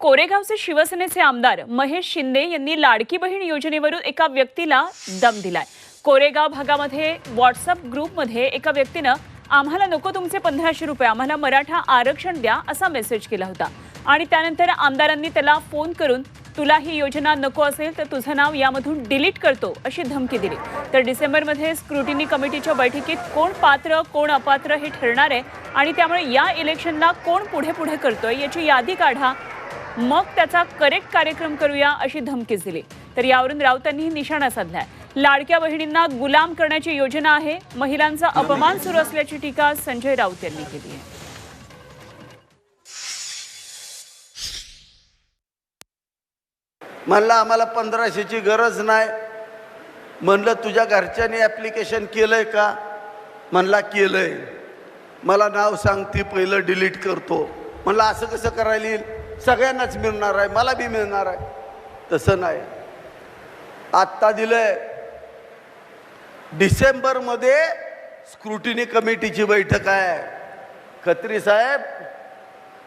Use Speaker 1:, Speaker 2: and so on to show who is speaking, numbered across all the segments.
Speaker 1: कोरेगावचे शिवसेनेचे आमदार महेश शिंदे यांनी लाडकी बहीण योजनेवरून एका व्यक्तीला दम दिलाय. कोरेगाव भागामध्ये व्हॉट्सअप ग्रुपमध्ये एका व्यक्तीनं आम्हाला नको तुमचे पंधराशे रुपये आम्हाला मराठा आरक्षण द्या असा मेसेज केला होता. आणि त्यानंतर आमदारांनी त्याला फोन करून तुला ही योजना नको असेल तर तुझं नाव यामधून डिलीट करतो अशी धमकी दिली. तर डिसेंबरमध्ये स्क्रुटिनी कमिटीच्या बैठकीत कोण पात्र कोण अपात्र हे ठरणार आहे आणि त्यामुळे या इलेक्शनला कोण पुढे पुढे करतोय याची यादी काढा मग त्याचा करेक्ट कार्यक्रम करूया अशी धमकीच दिली. तर यावरून राऊतांनीही निशाणा साधलाय. लाडक्या बहिणींना गुलाम करण्याची योजना आहे. महिलांचा अपमान सुरू असल्याची टीका संजय राऊत यांनी केली आहे.
Speaker 2: म्हणलं आम्हाला पंधराशेची गरज नाही. म्हणलं तुझ्या घरच्यांनी ॲप्लिकेशन केलंय का? म्हणला केलंय. मला नाव सांग ती पहिलं डिलीट करतो. म्हणलं असं कसं करायला येईल? सगळ्यांनाच मिळणार आहे मला बी मिळणार आहे. तसं नाही. आत्ता दिलंय. डिसेंबरमध्ये स्क्रुटिनी कमिटीची बैठक आहे. खत्री साहेब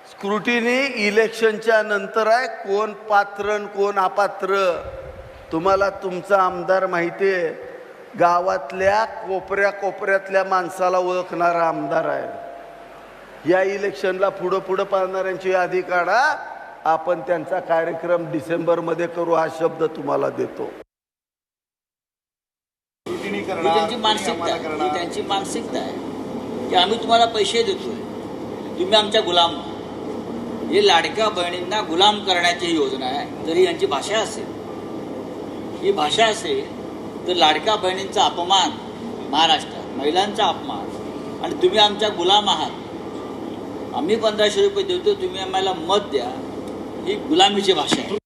Speaker 2: स्क्रुटिनी इलेक्शनच्या नंतर आहे कोण पात्र आणि कोण अपात्र? तुम्हाला तुमचा आमदार माहिती आहे. गावातल्या कोपऱ्या कोपऱ्यातल्या माणसाला ओळखणारा आमदार आहे. या इलेक्शनला पुढं पुढं पाहणाऱ्यांची यादी काढा. आपण त्यांचा कार्यक्रम डिसेंबरमध्ये करू हा शब्द तुम्हाला देतो.
Speaker 3: ही त्यांची मानसिकता आहे. ही त्यांची मानसिकता आहे. की आम्ही तुम्हाला पैसे देतोय. तुम्ही आमच्या गुलाम. व्हा. ही लाडक्या बहिणींना गुलाम करण्याची ही योजना आहे. जर ही यांची भाषा असेल. ही भाषा असेल तर लाडक्या बहिणींचा अपमान महाराष्ट्रात महिलांचा अपमान. आणि तुम्ही आमच्या गुलाम आहात. आम्ही पंधराशे रुपये देतो तुम्ही आम्हाला मत द्या. ही गुलामीची भाषा आहे.